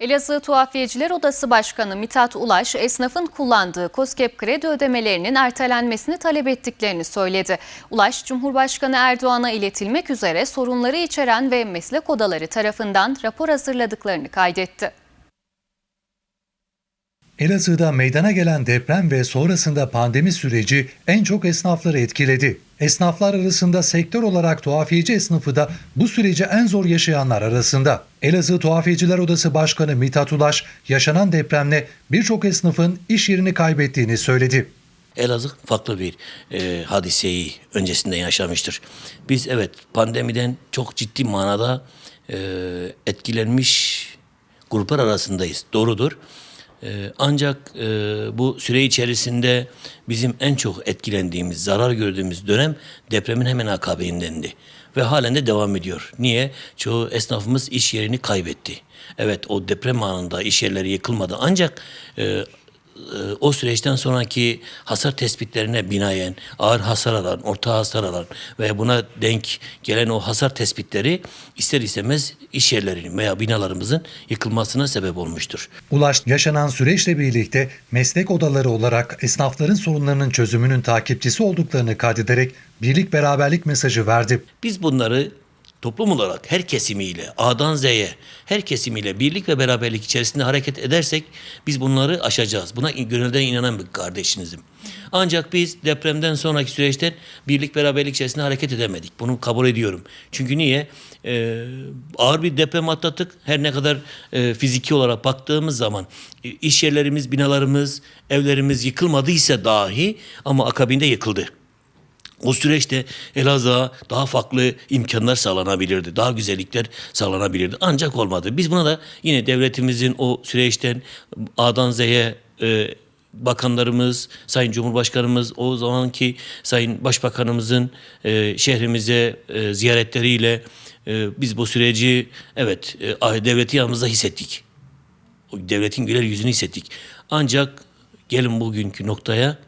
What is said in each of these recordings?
Elazığ Tuhafiyeciler Odası Başkanı Mithat Ulaş, esnafın kullandığı COSGAP kredi ödemelerinin ertelenmesini talep ettiklerini söyledi. Ulaş, Cumhurbaşkanı Erdoğan'a iletilmek üzere sorunları içeren ve meslek odaları tarafından rapor hazırladıklarını kaydetti. Elazığ'da meydana gelen deprem ve sonrasında pandemi süreci en çok esnafları etkiledi. Esnaflar arasında sektör olarak tuhafiyeci esnafı da bu süreci en zor yaşayanlar arasında. Elazığ Tuhafiyeciler Odası Başkanı Mithat Ulaş, yaşanan depremle birçok esnafın iş yerini kaybettiğini söyledi. Elazığ farklı bir e, hadiseyi öncesinden yaşamıştır. Biz evet pandemiden çok ciddi manada e, etkilenmiş gruplar arasındayız. Doğrudur. E, ancak e, bu süre içerisinde bizim en çok etkilendiğimiz, zarar gördüğümüz dönem depremin hemen akabindendi. Ve halen de devam ediyor. Niye? Çoğu esnafımız iş yerini kaybetti. Evet o deprem anında iş yerleri yıkılmadı. Ancak e, o süreçten sonraki hasar tespitlerine binaen ağır hasar alan, orta hasar alan ve buna denk gelen o hasar tespitleri ister istemez iş yerlerinin veya binalarımızın yıkılmasına sebep olmuştur. Ulaş, yaşanan süreçle birlikte meslek odaları olarak esnafların sorunlarının çözümünün takipçisi olduklarını kaydederek birlik beraberlik mesajı verdi. Biz bunları toplum olarak her kesimiyle A'dan Z'ye her kesimiyle birlik ve beraberlik içerisinde hareket edersek biz bunları aşacağız. Buna gönülden inanan bir kardeşinizim. Ancak biz depremden sonraki süreçten birlik beraberlik içerisinde hareket edemedik. Bunu kabul ediyorum. Çünkü niye? Ee, ağır bir deprem atlattık. Her ne kadar e, fiziki olarak baktığımız zaman e, iş yerlerimiz, binalarımız, evlerimiz yıkılmadıysa dahi ama akabinde yıkıldı. O süreçte Elazığ'a daha farklı imkanlar sağlanabilirdi. Daha güzellikler sağlanabilirdi. Ancak olmadı. Biz buna da yine devletimizin o süreçten A'dan Z'ye e, bakanlarımız, Sayın Cumhurbaşkanımız, o zamanki Sayın Başbakanımızın e, şehrimize e, ziyaretleriyle e, biz bu süreci evet e, devleti yanımızda hissettik. O devletin güler yüzünü hissettik. Ancak gelin bugünkü noktaya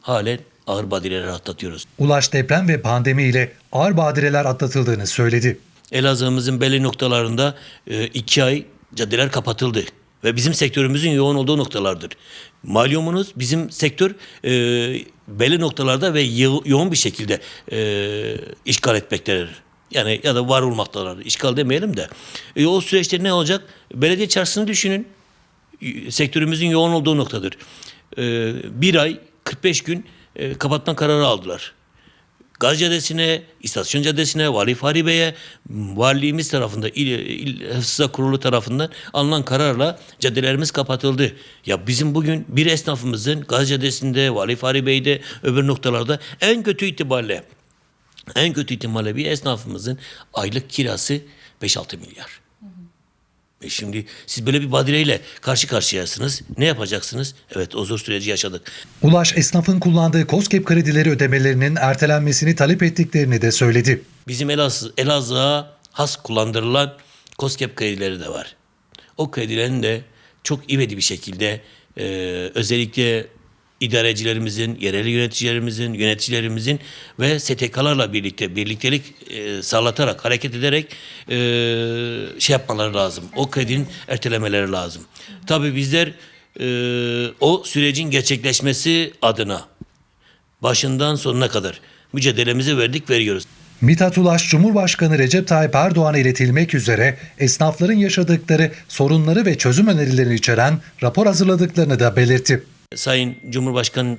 halen ağır badireler atlatıyoruz. Ulaş deprem ve pandemi ile ağır badireler atlatıldığını söyledi. Elazığ'ımızın belli noktalarında e, iki ay caddeler kapatıldı. Ve bizim sektörümüzün yoğun olduğu noktalardır. Malumunuz bizim sektör e, belli noktalarda ve yo- yoğun bir şekilde e, işgal etmektedir. Yani ya da var olmaktalar. İşgal demeyelim de. E, o süreçte ne olacak? Belediye çarşısını düşünün. Sektörümüzün yoğun olduğu noktadır. E, bir ay 45 gün e, kapatma kararı aldılar. Gaz Caddesi'ne, İstasyon Caddesi'ne, Vali Fahri Bey'e, valiliğimiz tarafında, İl, İl Hıfzı Kurulu tarafından alınan kararla caddelerimiz kapatıldı. Ya bizim bugün bir esnafımızın Gaz Caddesi'nde, Vali Fahri Bey'de, öbür noktalarda en kötü itibariyle, en kötü ihtimalle bir esnafımızın aylık kirası 5-6 milyar. E şimdi siz böyle bir badireyle karşı karşıyasınız. Ne yapacaksınız? Evet o zor süreci yaşadık. Ulaş esnafın kullandığı COSGAP kredileri ödemelerinin ertelenmesini talep ettiklerini de söyledi. Bizim Elazığ, Elazığ'a has kullandırılan COSGAP kredileri de var. O kredilerin de çok ivedi bir şekilde e, özellikle idarecilerimizin, yerel yöneticilerimizin, yöneticilerimizin ve STK'larla birlikte birliktelik e, sağlatarak, hareket ederek e, şey yapmaları lazım. O kredinin ertelemeleri lazım. Tabii bizler e, o sürecin gerçekleşmesi adına başından sonuna kadar mücadelemizi verdik, veriyoruz. Mithat Ulaş, Cumhurbaşkanı Recep Tayyip Erdoğan'a iletilmek üzere esnafların yaşadıkları sorunları ve çözüm önerilerini içeren rapor hazırladıklarını da belirtti. Sayın Cumhurbaşkanı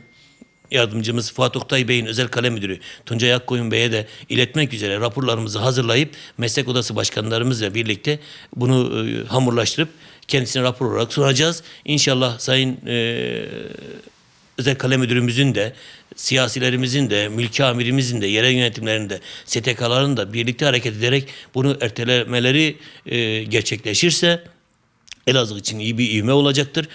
Yardımcımız Fuat Oktay Bey'in özel kalem müdürü Tuncay Akkoyun Bey'e de iletmek üzere raporlarımızı hazırlayıp meslek odası başkanlarımızla birlikte bunu e, hamurlaştırıp kendisine rapor olarak sunacağız. İnşallah Sayın e, özel kalem müdürümüzün de siyasilerimizin de mülki amirimizin de yerel yönetimlerin de STK'ların da birlikte hareket ederek bunu ertelemeleri e, gerçekleşirse Elazığ için iyi bir ivme olacaktır.